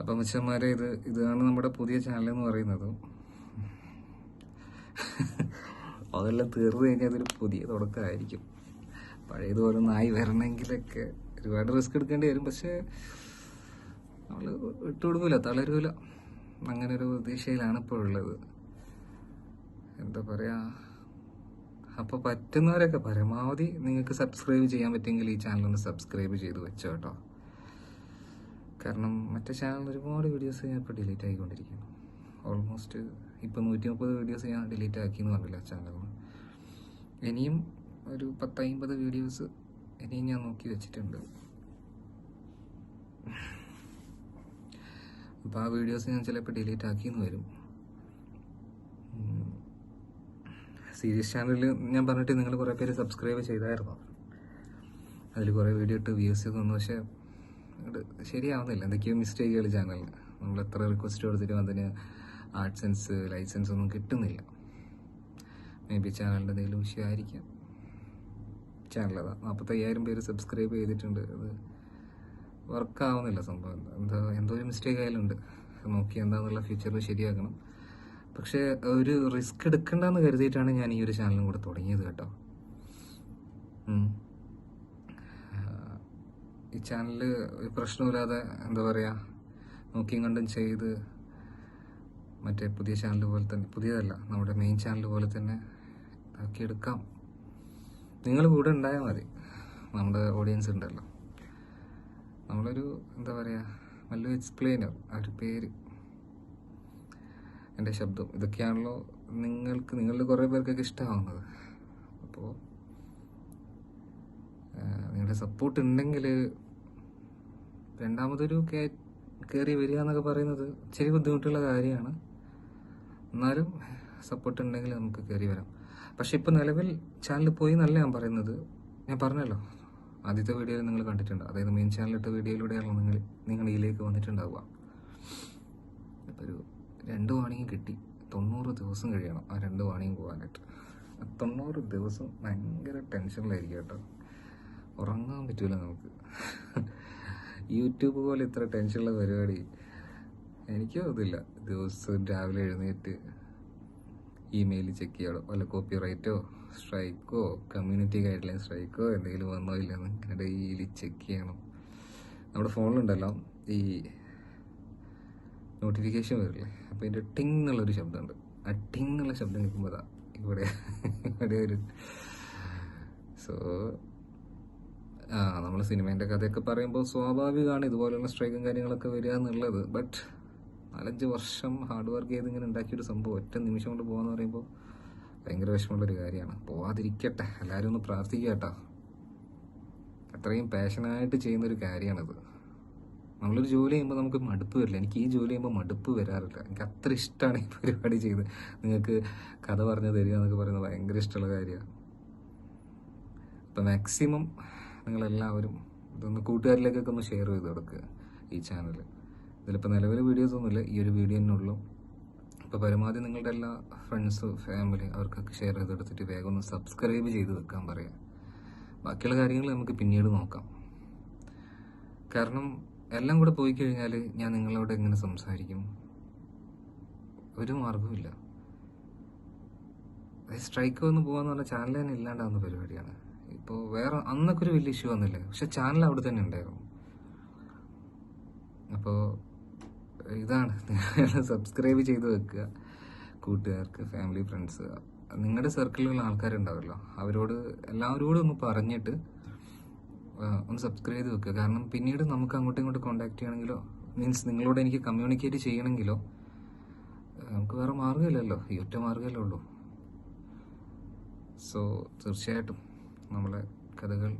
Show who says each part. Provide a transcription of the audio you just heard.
Speaker 1: അപ്പം മിച്ചന്മാരെ ഇത് ഇതാണ് നമ്മുടെ പുതിയ ചാനൽ എന്ന് പറയുന്നത്. അതെല്ലാം തീർന്നു കഴിഞ്ഞാൽ അതൊരു പുതിയ തുടക്കമായിരിക്കും പഴയതുപോലെ നായി വരണമെങ്കിലൊക്കെ ഒരുപാട് റിസ്ക് എടുക്കേണ്ടി വരും. പക്ഷേ നമ്മൾ വിട്ടുകൊടുക്കില്ല തളരൂല. അങ്ങനെ ഒരു പ്രതീക്ഷയിലാണ് ഇപ്പോൾ ഉള്ളത്. എന്താ പറയാ അപ്പോൾ പറ്റുന്നവരൊക്കെ പരമാവധി നിങ്ങൾക്ക് സബ്സ്ക്രൈബ് ചെയ്യാൻ പറ്റുമെങ്കിൽ ഈ ചാനൽ ഒന്ന് സബ്സ്ക്രൈബ് ചെയ്ത് വെച്ചോ കേട്ടോ. കാരണം മറ്റേ ചാനലിൽ ഒരുപാട് വീഡിയോസ് ഞാൻ ഇപ്പോൾ ഡിലീറ്റ് ആയിക്കൊണ്ടിരിക്കുന്നു. ഓൾമോസ്റ്റ് ഇപ്പോൾ നൂറ്റി മുപ്പത് വീഡിയോസ് ഞാൻ ഡിലീറ്റ് ആക്കി എന്ന് പറഞ്ഞില്ല ചാനലിൽ ഇനിയും ഒരു പത്തമ്പത് വീഡിയോസ് ഇനിയും ഞാൻ നോക്കി വെച്ചിട്ടുണ്ട്. അപ്പോൾ ആ വീഡിയോസ് ഞാൻ ചിലപ്പോൾ ഡിലീറ്റ് ആക്കിയെന്ന് വരും. സീരീസ് ചാനലിൽ ഞാൻ പറഞ്ഞിട്ട് നിങ്ങൾ കുറേ പേര് സബ്സ്ക്രൈബ് ചെയ്തായിരുന്നു? അതിൽ കുറേ വീഡിയോ ഇട്ട് വ്യൂസ് ചെയ്തു വന്നു. പക്ഷേ ശരിയാവുന്നില്ല. എന്തൊക്കെയോ മിസ്റ്റേക്കുകൾ ചാനലിന് നമ്മൾ എത്ര റിക്വസ്റ്റ് കൊടുത്തിട്ടും അതിന് ആഡ്സൻസ് ലൈസൻസ് ഒന്നും കിട്ടുന്നില്ല. മേ ബി ചാനലിന്റെ എന്തെങ്കിലും വിഷയമായിരിക്കാം ചാനൽ അതാ. നാൽപ്പത്തയ്യായിരം പേര് സബ്സ്ക്രൈബ് ചെയ്തിട്ടുണ്ട്. അത് വർക്കാവുന്നില്ല സംഭവം. എന്താ എന്തോ ഒരു മിസ്റ്റേക്ക് ആയാലുണ്ട് നോക്കി എന്താണെന്നുള്ള ഫ്യൂച്ചറിൽ ശരിയാക്കണം. പക്ഷേ ഒരു റിസ്ക് എടുക്കണ്ടെന്ന് കരുതിയിട്ടാണ് ഞാൻ ഈ ഒരു ചാനലും കൂടെ തുടങ്ങിയത് കേട്ടോ. ഈ ചാനൽ പ്രശ്നമില്ലാതെ എന്താ പറയുക നോക്കിയും കണ്ടും ചെയ്ത് മറ്റേ പുതിയ ചാനൽ പോലെ തന്നെ പുതിയതല്ല നമ്മുടെ മെയിൻ ചാനൽ പോലെ തന്നെ ആക്കിയെടുക്കാം നിങ്ങൾ കൂടെ ഉണ്ടായാൽ മതി. നമ്മുടെ ഓഡിയൻസ് ഉണ്ടല്ലോ. നമ്മളൊരു എന്താ പറയുക നല്ലൊരു എക്സ്പ്ലെയിനർ ആ ഒരു പേര്. എന്റെ ശബ്ദം. ഇതൊക്കെയാണല്ലോ നിങ്ങൾക്ക് നിങ്ങളുടെ കുറേ പേർക്കൊക്കെ ഇഷ്ടമാവുന്നത്. അപ്പോൾ നിങ്ങളുടെ സപ്പോർട്ട് ഉണ്ടെങ്കിൽ രണ്ടാമതൊരു കയറി വരിക എന്നൊക്കെ പറയുന്നത് ഇച്ചിരി ബുദ്ധിമുട്ടുള്ള കാര്യമാണ്. എന്നാലും സപ്പോർട്ട് ഉണ്ടെങ്കിൽ നമുക്ക് കയറി വരാം. പക്ഷെ ഇപ്പം നിലവിൽ ചാനൽ പോയി എന്നല്ല ഞാൻ പറയുന്നത്. ഞാൻ പറഞ്ഞല്ലോ ആദ്യത്തെ വീഡിയോയിൽ നിങ്ങൾ കണ്ടിട്ടുണ്ട്. അതായത് മെയിൻ ചാനലിട്ട വീഡിയോയിലൂടെയാണ് നിങ്ങൾ നിങ്ങൾ ഇതിലേക്ക് വന്നിട്ടുണ്ടാവുക. ഇപ്പോൾ ഒരു രണ്ട് വാണിയും കിട്ടി. തൊണ്ണൂറ് ദിവസം കഴിയണം ആ രണ്ട് വാണിയും പോകാനായിട്ട്. തൊണ്ണൂറ് ദിവസം ഭയങ്കര ടെൻഷനിലായിരിക്കും കേട്ടോ. ഉറങ്ങാൻ പറ്റൂല നമുക്ക്. യൂട്യൂബ് പോലെ ഇത്ര ടെൻഷനുള്ള പരിപാടി എനിക്ക് അതില്ല. ദിവസവും രാവിലെ എഴുന്നേറ്റ് ഇമെയിൽ ചെക്ക് ചെയ്യണം? വല്ല കോപ്പി റൈറ്റോ സ്ട്രൈക്കോ കമ്മ്യൂണിറ്റി ഗൈഡ് ലൈൻ സ്ട്രൈക്കോ എന്തെങ്കിലും വന്നോ ഇല്ലെന്ന് ഇങ്ങനെ ഡെയിലി ചെക്ക് ചെയ്യണം. നമ്മുടെ ഫോണിലുണ്ടല്ലോ ഈ നോട്ടിഫിക്കേഷൻ വരില്ലേ? അപ്പോൾ ഇതിന്റെ ടിങ് എന്നുള്ളൊരു ശബ്ദമുണ്ട്. ആ ടിങ് എന്നുള്ള ശബ്ദം കേൾക്കുമ്പോൾ അതാ ഇവിടെ ഇവിടെ ഒരു സോ നമ്മൾ സിനിമേന്റെ കഥയൊക്കെ പറയുമ്പോൾ സ്വാഭാവികമാണ് ഇതുപോലെയുള്ള സ്ട്രൈക്കും കാര്യങ്ങളൊക്കെ വരിക എന്നുള്ളത്. ബട്ട് നാലഞ്ച് വർഷം ഹാർഡ് വർക്ക് ചെയ്ത് ഇങ്ങനെ ഉണ്ടാക്കിയൊരു സംഭവം ഒറ്റ നിമിഷം കൊണ്ട് പോകാന്ന് പറയുമ്പോൾ ഭയങ്കര വിഷമമുള്ളൊരു കാര്യമാണ്. പോവാതിരിക്കട്ടെ എല്ലാവരും ഒന്ന് പ്രാർത്ഥിക്കുക കേട്ടോ. അത്രയും പാഷനായിട്ട് ചെയ്യുന്നൊരു കാര്യമാണിത്. നമ്മളൊരു ജോലി ചെയ്യുമ്പോൾ നമുക്ക് മടുപ്പ് വരില്ല. എനിക്ക് ഈ ജോലി ചെയ്യുമ്പോൾ മടുപ്പ് വരാറില്ല. എനിക്ക് അത്ര ഇഷ്ടമാണ് ഈ പരിപാടി ചെയ്ത്. നിങ്ങൾക്ക് കഥ പറഞ്ഞു തരിക എന്നൊക്കെ പറയുന്നത് ഭയങ്കര ഇഷ്ടമുള്ള കാര്യമാണ്. അപ്പം മാക്സിമം നിങ്ങളെല്ലാവരും ഇതൊന്ന് കൂട്ടുകാരിലേക്കൊക്കെ ഒന്ന് ഷെയർ ചെയ്ത് കൊടുക്കുക ഈ ചാനൽ ഇതിലിപ്പോൾ നിലവിൽ വീഡിയോസ് ഒന്നുമില്ല. ഈ ഒരു വീഡിയോ തന്നെ ഉള്ളൂ. അപ്പോൾ പരമാവധി നിങ്ങളുടെ എല്ലാ ഫ്രണ്ട്സ് ഫാമിലി അവർക്കൊക്കെ ഷെയർ ചെയ്ത് കൊടുത്തിട്ട് വേഗം ഒന്ന് സബ്സ്ക്രൈബ് ചെയ്ത് വെക്കാൻ പറയാം. ബാക്കിയുള്ള കാര്യങ്ങൾ നമുക്ക് പിന്നീട് നോക്കാം. കാരണം എല്ലാം കൂടെ പോയി കഴിഞ്ഞാൽ ഞാൻ നിങ്ങളോട് എങ്ങനെ സംസാരിക്കും? ഒരു മാർഗവുമില്ല സ്ട്രൈക്ക് വന്ന് പോകാന്ന് പറഞ്ഞാൽ ചാനൽ തന്നെ ഇല്ലാണ്ടാവുന്ന പരിപാടിയാണ്. ഇപ്പോൾ വേറെ അന്നൊക്കെ ഒരു വലിയ ഇഷ്യൂ വന്നില്ല? പക്ഷെ ചാനൽ അവിടെ തന്നെ ഉണ്ടായിരുന്നു. അപ്പോൾ ഇതാണ്. സബ്സ്ക്രൈബ് ചെയ്ത് വെക്കുക. കൂട്ടുകാർക്ക് ഫാമിലി ഫ്രണ്ട്സ് നിങ്ങളുടെ സർക്കിളിലുള്ള ആൾക്കാരുണ്ടാവുമല്ലോ അവരോട് എല്ലാവരോടും ഒന്ന് പറഞ്ഞിട്ട് ഒന്ന് സബ്സ്ക്രൈബ് ചെയ്ത് വെക്കുക. കാരണം പിന്നീട് നമുക്ക് അങ്ങോട്ടും ഇങ്ങോട്ടും കോൺടാക്ട് ചെയ്യണമെങ്കിലോ മീൻസ് നിങ്ങളോട് എനിക്ക് കമ്മ്യൂണിക്കേറ്റ് ചെയ്യണമെങ്കിലോ നമുക്ക് വേറെ മാർഗമില്ലല്ലോ. ഈ ഒറ്റ മാർഗമല്ലേ ഉള്ളൂ. സോ തീർച്ചയായിട്ടും. നമ്മളെ കഥകൾ